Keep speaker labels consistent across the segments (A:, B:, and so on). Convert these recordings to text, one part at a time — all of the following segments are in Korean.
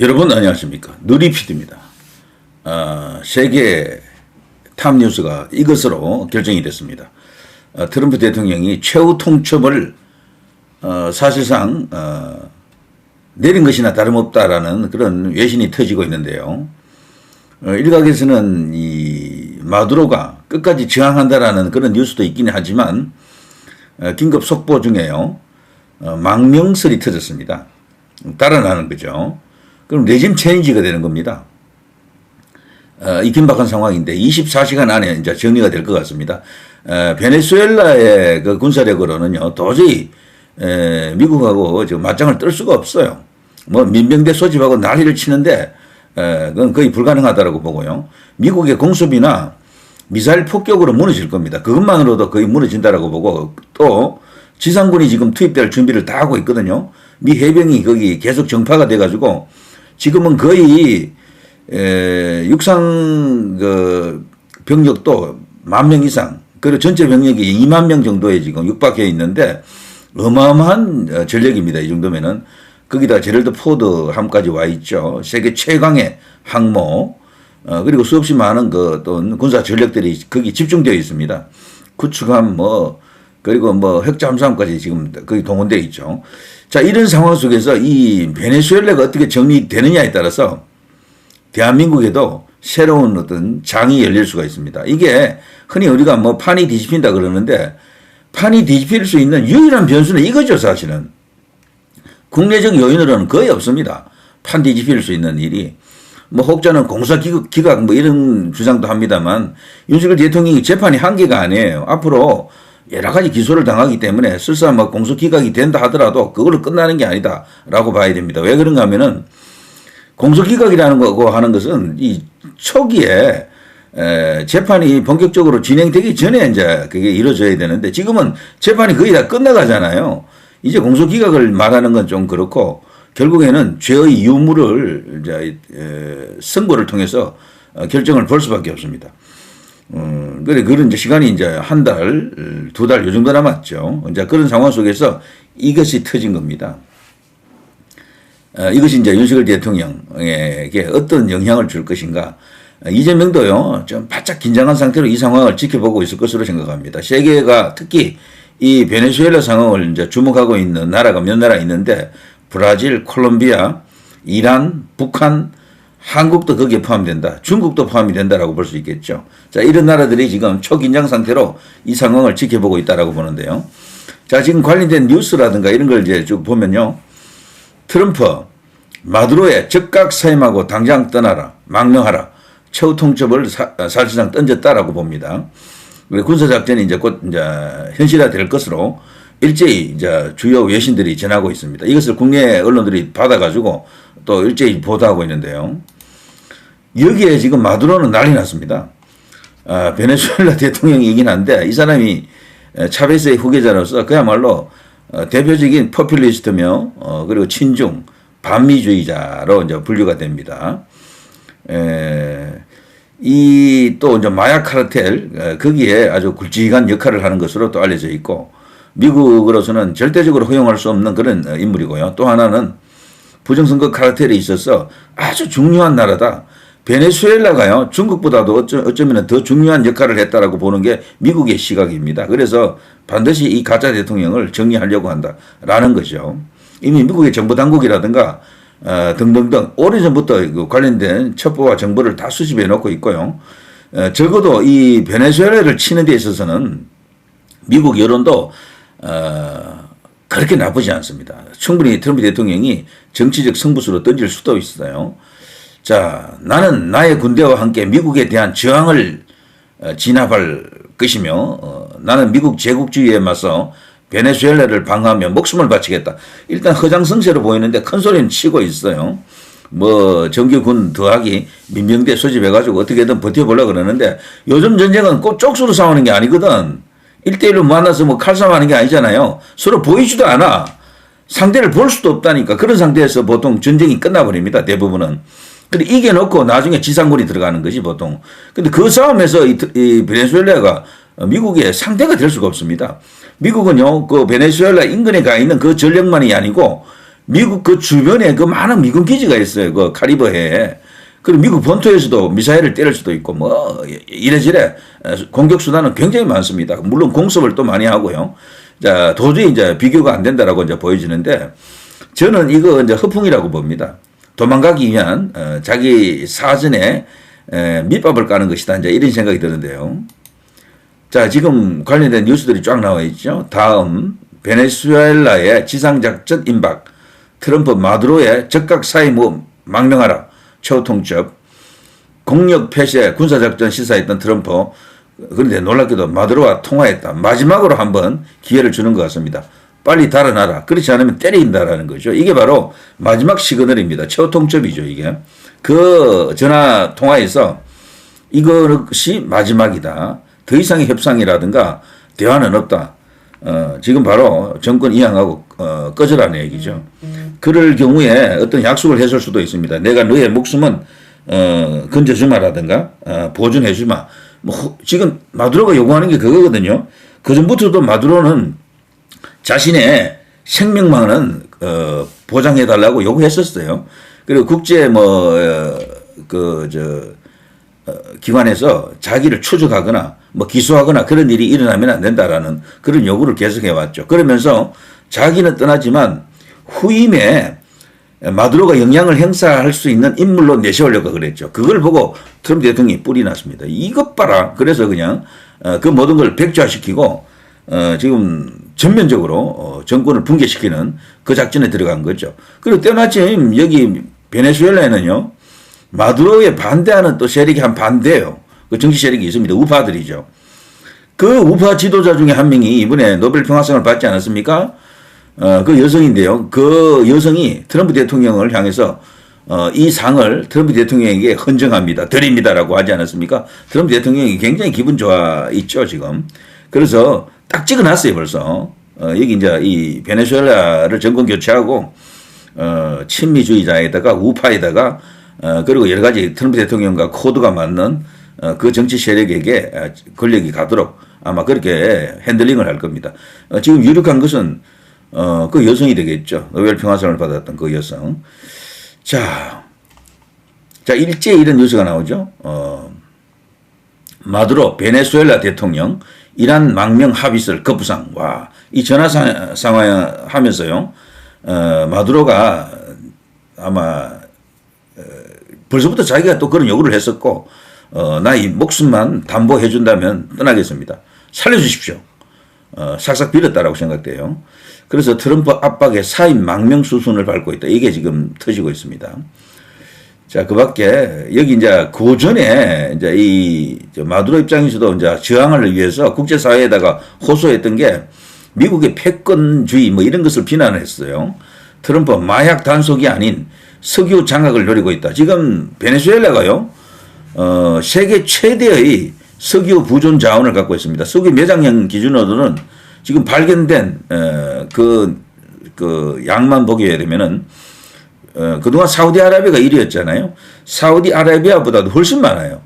A: 여러분 안녕하십니까 누리피드입니다. 어, 세계 탑뉴스가 이것으로 결정이 됐습니다. 어, 트럼프 대통령이 최후 통첩을 어, 사실상 어, 내린 것이나 다름없다라는 그런 외신이 터지고 있는데요. 어, 일각에서는 이 마두로가 끝까지 저항한다라는 그런 뉴스도 있기는 하지만 어, 긴급 속보 중에요 어, 망명설이 터졌습니다. 따라 나는 거죠. 그럼 레짐 체인지가 되는 겁니다. 어, 이 긴박한 상황인데 24시간 안에 이제 정리가 될 것 같습니다. 어, 베네수엘라의 그 군사력으로는요 도저히 에, 미국하고 지금 맞짱을 뜰 수가 없어요. 뭐 민병대 소집하고 난리를 치는데 에, 그건 거의 불가능하다라고 보고요. 미국의 공습이나 미사일 폭격으로 무너질 겁니다. 그것만으로도 거의 무너진다라고 보고 또 지상군이 지금 투입될 준비를 다 하고 있거든요. 미 해병이 거기 계속 정파가 돼가지고 지금은 거의 에, 육상 그 병력도 만 명 이상 그리고 전체 병력이 2만 명 정도에 지금 육박해 있는데 어마어마한 어, 전력입니다. 이 정도면은 거기다 제럴드 포드 함까지 와 있죠. 세계 최강의 항모 어, 그리고 수없이 많은 그 어떤 군사 전력들이 거기 집중되어 있습니다. 구축함 뭐 그리고 뭐 핵잠수함까지 지금 거기 동원되어 있죠. 자 이런 상황 속에서 이 베네수엘라가 어떻게 정리되느냐에 따라서 대한민국에도 새로운 어떤 장이 열릴 수가 있습니다. 이게 흔히 우리가 뭐 판이 뒤집힌다 그러는데 판이 뒤집힐 수 있는 유일한 변수는 이거죠, 사실은. 국내적 요인으로는 거의 없습니다. 판 뒤집힐 수 있는 일이. 뭐 혹자는 공사 기각 뭐 이런 주장도 합니다만 윤석열 대통령이 재판이 한계가 아니에요. 앞으로 여러 가지 기소를 당하기 때문에 설사 뭐 공소 기각이 된다 하더라도 그걸로 끝나는 게 아니다라고 봐야 됩니다. 왜 그런가 하면은 공소기각이라는 거 하는 것은 이 초기에 에, 재판이 본격적으로 진행되기 전에 이제 그게 이루어져야 되는데 지금은 재판이 거의 다 끝나가잖아요. 이제 공소기각을 말하는 건 좀 그렇고 결국에는 죄의 유무를 이제 에, 선고를 통해서 어, 결정을 볼 수밖에 없습니다. 음, 그래, 그런 이제 시간이 이제 한 달, 두 달 요 정도 남았죠. 이제 그런 상황 속에서 이것이 터진 겁니다. 어, 이것이 이제 윤석열 대통령에게 어떤 영향을 줄 것인가. 어, 이재명도요, 좀 바짝 긴장한 상태로 이 상황을 지켜보고 있을 것으로 생각합니다. 세계가 특히 이 베네수엘라 상황을 이제 주목하고 있는 나라가 몇 나라 있는데 브라질, 콜롬비아, 이란, 북한, 한국도 거기에 포함된다. 중국도 포함이 된다라고 볼 수 있겠죠. 자, 이런 나라들이 지금 초긴장 상태로 이 상황을 지켜보고 있다라고 보는데요. 자, 지금 관련된 뉴스라든가 이런 걸 이제 쭉 보면요. 트럼프, 마두로의 즉각 사임하고 당장 떠나라, 망명하라, 최후 통첩을 사, 실상 던졌다라고 봅니다. 군사작전이 이제 곧 이제 현실화 될 것으로 일제히 이제 주요 외신들이 전하고 있습니다. 이것을 국내 언론들이 받아가지고 또 일제히 보도하고 있는데요. 여기에 지금 마두로는 난리 났습니다. 아, 베네수엘라 대통령이긴 한데 이 사람이 차베스의 후계자로서 그야말로 어, 대표적인 포퓰리스트며 어, 그리고 친중 반미주의자로 이제 분류가 됩니다. 이또 이제 마약 카르텔 거기에 아주 굵직한 역할을 하는 것으로 또 알려져 있고 미국으로서는 절대적으로 허용할 수 없는 그런 어, 인물이고요. 또 하나는 부정선거 카르텔에 있어서 아주 중요한 나라다. 베네수엘라가요, 중국보다도 어쩌면 더 중요한 역할을 했다라고 보는 게 미국의 시각입니다. 그래서 반드시 이 가짜 대통령을 정리하려고 한다라는 거죠. 이미 미국의 정부 당국이라든가 어, 등등등 오래전부터 그 관련된 첩보와 정보를 다 수집해 놓고 있고요. 어, 적어도 이 베네수엘라를 치는 데 있어서는 미국 여론도 어, 그렇게 나쁘지 않습니다. 충분히 트럼프 대통령이 정치적 승부수로 던질 수도 있어요. 자, 나는 나의 군대와 함께 미국에 대한 저항을 어, 진압할 것이며 어, 나는 미국 제국주의에 맞서 베네수엘라를 방어하며 목숨을 바치겠다. 일단 허장성세로 보이는데 큰 소리는 치고 있어요. 뭐 정규군 더하기 민병대 소집해가지고 어떻게든 버텨보려고 그러는데 요즘 전쟁은 꼭 쪽수로 싸우는 게 아니거든. 1대1로 만나서 뭐 칼싸움하는 게 아니잖아요. 서로 보이지도 않아. 상대를 볼 수도 없다니까. 그런 상태에서 보통 전쟁이 끝나버립니다. 대부분은. 근데 이겨놓고 나중에 지상군이 들어가는 것이 보통. 근데 그 싸움에서 이, 이 베네수엘라가 미국의 상대가 될 수가 없습니다. 미국은요, 그 베네수엘라 인근에 가 있는 그 전력만이 아니고 미국 그 주변에 그 많은 미군 기지가 있어요. 그 카리브 해에. 그리고 미국 본토에서도 미사일을 때릴 수도 있고 뭐 이래저래 공격 수단은 굉장히 많습니다. 물론 공습을 또 많이 하고요. 자, 도저히 이제 비교가 안 된다라고 이제 보여지는데 저는 이거 이제 허풍이라고 봅니다. 도망가기 위한 어, 자기 사전에 에, 밑밥을 까는 것이다. 이제 이런 생각이 드는데요. 자, 지금 관련된 뉴스들이 쫙 나와 있죠. 다음 베네수엘라의 지상작전 임박, 트럼프 마두로의 적각 사임 무 망명하라, 최후 통첩, 공력 폐쇄 군사작전 시사했던 트럼프, 그런데 놀랍게도 마두로와 통화했다. 마지막으로 한번 기회를 주는 것 같습니다. 빨리 달아나라. 그렇지 않으면 때린다라는 거죠. 이게 바로 마지막 시그널입니다. 최후 통첩이죠, 이게. 그 전화 통화에서 이것이 마지막이다. 더 이상의 협상이라든가 대화는 없다. 어, 지금 바로 정권 이양하고 어, 꺼져라는 얘기죠. 그럴 경우에 어떤 약속을 했을 수도 있습니다. 내가 너의 목숨은 어, 건져주마라든가 어, 보존해주마. 뭐 호- 지금 마두로가 요구하는 게 그거거든요. 그 전부터도 마두로는 자신의 생명만은 어, 보장해달라고 요구했었어요. 그리고 국제 뭐그저 어, 기관에서 자기를 추적하거나 뭐 기소하거나 그런 일이 일어나면 안 된다라는 그런 요구를 계속해 왔죠. 그러면서 자기는 떠나지만 후임에 마두로가 영향을 행사할 수 있는 인물로 내세우려고 그랬죠. 그걸 보고 트럼프 대통령이 뿔이 났습니다. 이것 봐라. 그래서 그냥 어, 그 모든 걸 백좌시키고 어, 지금 전면적으로 어, 정권을 붕괴시키는 그 작전에 들어간 거죠. 그리고 때마침 여기 베네수엘라에는요. 마두로에 반대하는 또 세력이 한 반대예요. 그 정치 세력이 있습니다. 우파들이죠. 그 우파 지도자 중에 한 명이 이번에 노벨 평화상을 받지 않았습니까? 어, 그 여성인데요. 그 여성이 트럼프 대통령을 향해서 어, 이 상을 트럼프 대통령에게 헌정합니다. 드립니다라고 하지 않았습니까? 트럼프 대통령이 굉장히 기분 좋아 있죠, 지금. 그래서 딱 찍어 놨어요, 벌써. 어, 여기 이제 이 베네수엘라를 정권 교체하고 어, 친미주의자에다가 우파에다가 어, 그리고 여러 가지 트럼프 대통령과 코드가 맞는 어, 그 정치 세력에게 아, 권력이 가도록 아마 그렇게 핸들링을 할 겁니다. 어, 지금 유력한 것은 어, 그 여성이 되겠죠. 노벨 평화상을 받았던 그 여성. 자, 자 일제 이런 뉴스가 나오죠. 어, 마두로 베네수엘라 대통령 이란 망명 합의설 급부상. 와, 이 전화 사- 상황 하면서요. 어, 마두로가 아마 어, 벌써부터 자기가 또 그런 요구를 했었고 어, 나 이 목숨만 담보해 준다면 떠나겠습니다. 살려주십시오. 어, 싹싹 빌었다라고 생각돼요. 그래서 트럼프 압박에 사임 망명 수순을 밟고 있다. 이게 지금 터지고 있습니다. 자, 그 밖에, 여기 이제 그 전에 이제 이저 마두로 입장에서도 이제 저항을 위해서 국제사회에다가 호소했던 게 미국의 패권주의 뭐 이런 것을 비난했어요. 트럼프 마약 단속이 아닌 석유 장악을 노리고 있다. 지금 베네수엘라가요, 어, 세계 최대의 석유 부존 자원을 갖고 있습니다. 석유 매장량 기준으로는 지금 발견된, 어, 그, 그 양만 보게 되면은 어, 그동안 사우디아라비아가 1위였잖아요. 사우디아라비아보다도 훨씬 많아요.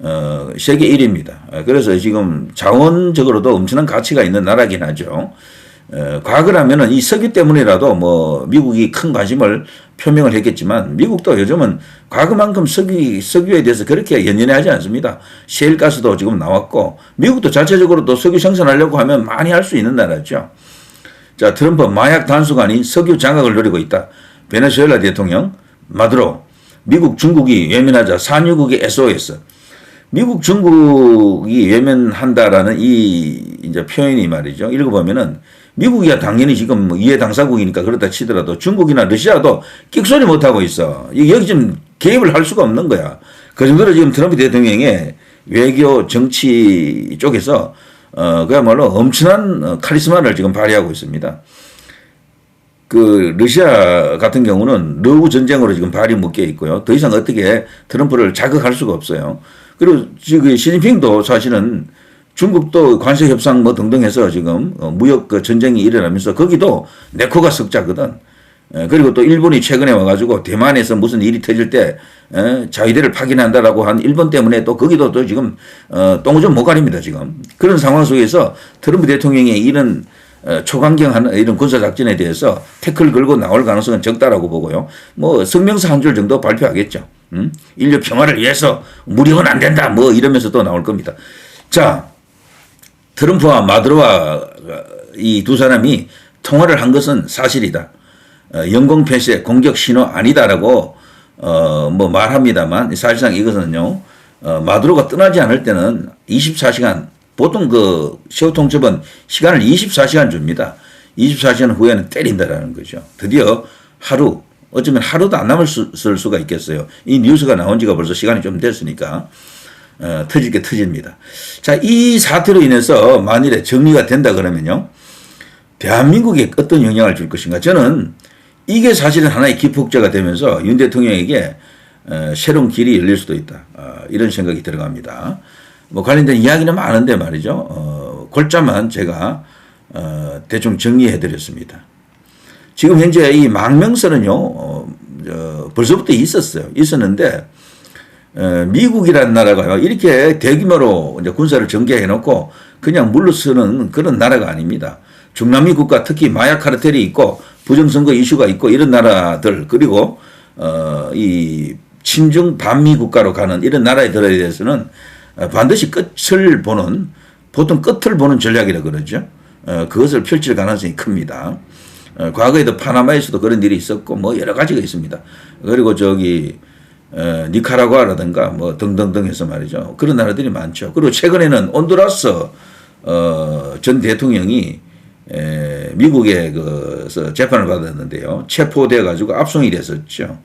A: 어, 세계 1위입니다. 어, 그래서 지금 자원적으로도 엄청난 가치가 있는 나라긴 하죠. 어, 과거라면은 이 석유 때문이라도 뭐 미국이 큰 관심을 표명을 했겠지만 미국도 요즘은 과거만큼 석유, 석유에 대해서 그렇게 연연해 하지 않습니다. 셰일가스도 지금 나왔고 미국도 자체적으로도 석유 생산하려고 하면 많이 할 수 있는 나라죠. 자, 트럼프 마약 단속 아닌 석유 장악을 노리고 있다. 베네수엘라 대통령 마두로 미국 중국이 외면하자 산유국의 SOS. 미국 중국이 외면한다라는 이 이제 표현이 말이죠. 읽어보면은 미국이야 당연히 지금 뭐 이해 당사국이니까 그렇다 치더라도 중국이나 러시아도 끽소리 못하고 있어. 이- 여기 좀 개입을 할 수가 없는 거야. 그 정도로 지금 트럼프 대통령의 외교 정치 쪽에서 어, 그야말로 엄청난 어, 카리스마를 지금 발휘하고 있습니다. 그 러시아 같은 경우는 러우 전쟁으로 지금 발이 묶여 있고요. 더 이상 어떻게 트럼프를 자극할 수가 없어요. 그리고 지금 시진핑도 사실은 중국도 관세 협상 뭐 등등 해서 지금 어, 무역 그 전쟁이 일어나면서 거기도 내 코가 석자거든. 에, 그리고 또 일본이 최근에 와가지고 대만에서 무슨 일이 터질 때 에, 자위대를 파견한다라고 한 일본 때문에 또 거기도 또 지금 어, 똥오줌 못 가립니다 지금 그런 상황 속에서 트럼프 대통령의 이런 어, 초강경하는 이런 군사작전에 대해서 태클 걸고 나올 가능성은 적다라고 보고요. 뭐 성명서 한 줄 정도 발표하겠죠. 음? 인류 평화를 위해서 무력은 안 된다. 뭐 이러면서 또 나올 겁니다. 자, 트럼프와 마두로와 이 두 사람이 통화를 한 것은 사실이다. 어, 영공 폐쇄 공격 신호 아니다라고 어, 뭐 말합니다만 사실상 이것은요. 어, 마두로가 떠나지 않을 때는 24시간 보통 그 시호 통첩은 시간을 24시간 줍니다. 24시간 후에는 때린다라는 거죠. 드디어 하루 어쩌면 하루도 안 남았을 수가 있겠어요. 이 뉴스가 나온 지가 벌써 시간이 좀 됐으니까 어, 터질 게 터집니다. 자, 이 사태로 인해서 만일에 정리가 된다 그러면요. 대한민국에 어떤 영향을 줄 것인가? 저는 이게 사실은 하나의 기폭제가 되면서 윤 대통령에게 어, 새로운 길이 열릴 수도 있다. 어, 이런 생각이 들어갑니다. 뭐 관련된 이야기는 많은데 말이죠. 어, 골자만 제가 어, 대충 정리해 드렸습니다. 지금 현재 이 망명서는요, 어, 어, 벌써부터 있었어요. 있었는데, 어, 미국이라는 나라가요, 이렇게 대규모로 이제 군사를 전개해 놓고 그냥 물러서는 그런 나라가 아닙니다. 중남미 국가 특히 마약 카르텔이 있고 부정선거 이슈가 있고 이런 나라들 그리고 어, 이 친중 반미 국가로 가는 이런 나라들에 대해서는 어, 반드시 끝을 보는 보통 끝을 보는 전략이라 그러죠. 어, 그것을 펼칠 가능성이 큽니다. 어, 과거에도 파나마에서도 그런 일이 있었고 뭐 여러 가지가 있습니다. 그리고 저기 어, 니카라과라든가 뭐 등등등 해서 말이죠. 그런 나라들이 많죠. 그리고 최근에는 온두라스 어, 전 대통령이 에, 미국에 그서 재판을 받았는데요. 체포돼 가지고 압송이 됐었죠.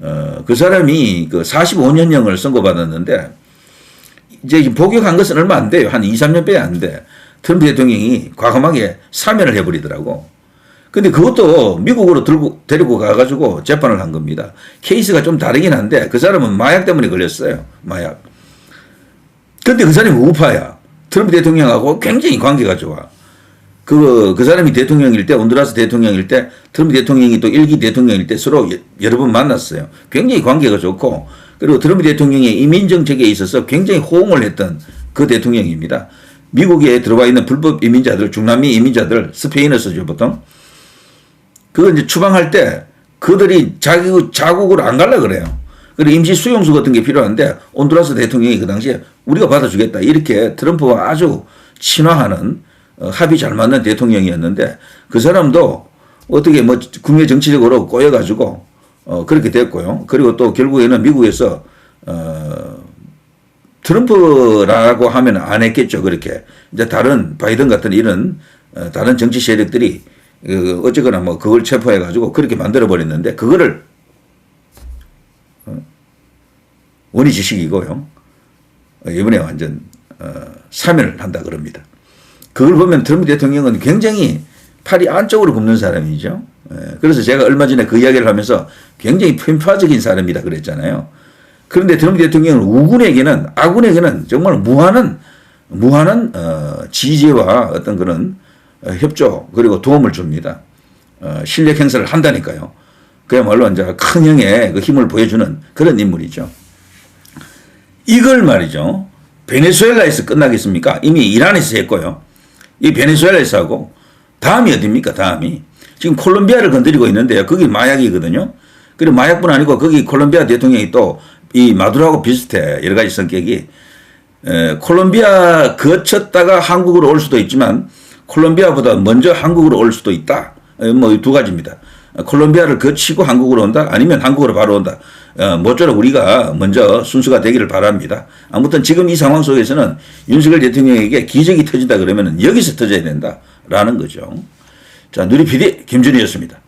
A: 어, 그 사람이 그 45년형을 선고받았는데 이제 복역한 것은 얼마 안 돼요. 한 2, 3년밖에 안 돼. 트럼프 대통령이 과감하게 사면을 해버리더라고. 근데 그것도 미국으로 들고, 데리고 가가지고 재판을 한 겁니다. 케이스가 좀 다르긴 한데 그 사람은 마약 때문에 걸렸어요. 마약. 근데 그 사람이 우파야. 트럼프 대통령하고 굉장히 관계가 좋아. 그, 그 사람이 대통령일 때, 온두라스 대통령일 때, 트럼프 대통령이 또 일기 대통령일 때 서로 여- 여러 번 만났어요. 굉장히 관계가 좋고, 그리고 트럼프 대통령의 이민 정책에 있어서 굉장히 호응을 했던 그 대통령입니다. 미국에 들어와 있는 불법 이민자들, 중남미 이민자들, 스페인어 쓰죠, 보통. 그거 이제 추방할 때 그들이 자기 자국으로 안 갈라 그래요. 그리고 임시 수용소 같은 게 필요한데 온두라스 대통령이 그 당시에 우리가 받아주겠다 이렇게 트럼프와 아주 친화하는 어, 합이 잘 맞는 대통령이었는데 그 사람도 어떻게 뭐 국내 정치적으로 꼬여가지고 어, 그렇게 됐고요. 그리고 또 결국에는 미국에서 어, 트럼프라고 하면 안 했겠죠. 그렇게 이제 다른 바이든 같은 이런 어, 다른 정치 세력들이 그 어쨌거나 뭐 그걸 체포해 가지고 그렇게 만들어 버렸는데 그거를 어, 원의 지식이고요. 어, 이번에 완전 어, 사면을 한다 그럽니다. 그걸 보면 트럼프 대통령은 굉장히 팔이 안쪽으로 굽는 사람이죠. 예, 그래서 제가 얼마 전에 그 이야기를 하면서 굉장히 편파적인 사람이다 그랬잖아요. 그런데 트럼프 대통령은 우군에게는 아군에게는 정말 무한한 무한한 어, 지지와 어떤 그런 어, 협조 그리고 도움을 줍니다. 어, 실력 행사를 한다니까요. 그야말로 이제 큰 형의 그 힘을 보여주는 그런 인물이죠. 이걸 말이죠. 베네수엘라에서 끝나겠습니까? 이미 이란에서 했고요. 이 베네수엘라에서 하고 다음이 어딥니까? 다음이 지금 콜롬비아를 건드리고 있는데요. 거기 마약이거든요. 그리고 마약뿐 아니고 거기 콜롬비아 대통령이 또 이 마두라하고 비슷해 여러 가지 성격이 에, 콜롬비아 거쳤다가 한국으로 올 수도 있지만 콜롬비아보다 먼저 한국으로 올 수도 있다. 뭐 두 가지입니다. 콜롬비아를 거치고 한국으로 온다. 아니면 한국으로 바로 온다. 어, 모쪼록 우리가 먼저 순수가 되기를 바랍니다. 아무튼 지금 이 상황 속에서는 윤석열 대통령에게 기적이 터진다 그러면 여기서 터져야 된다라는 거죠. 자, 누리 PD 김준희였습니다.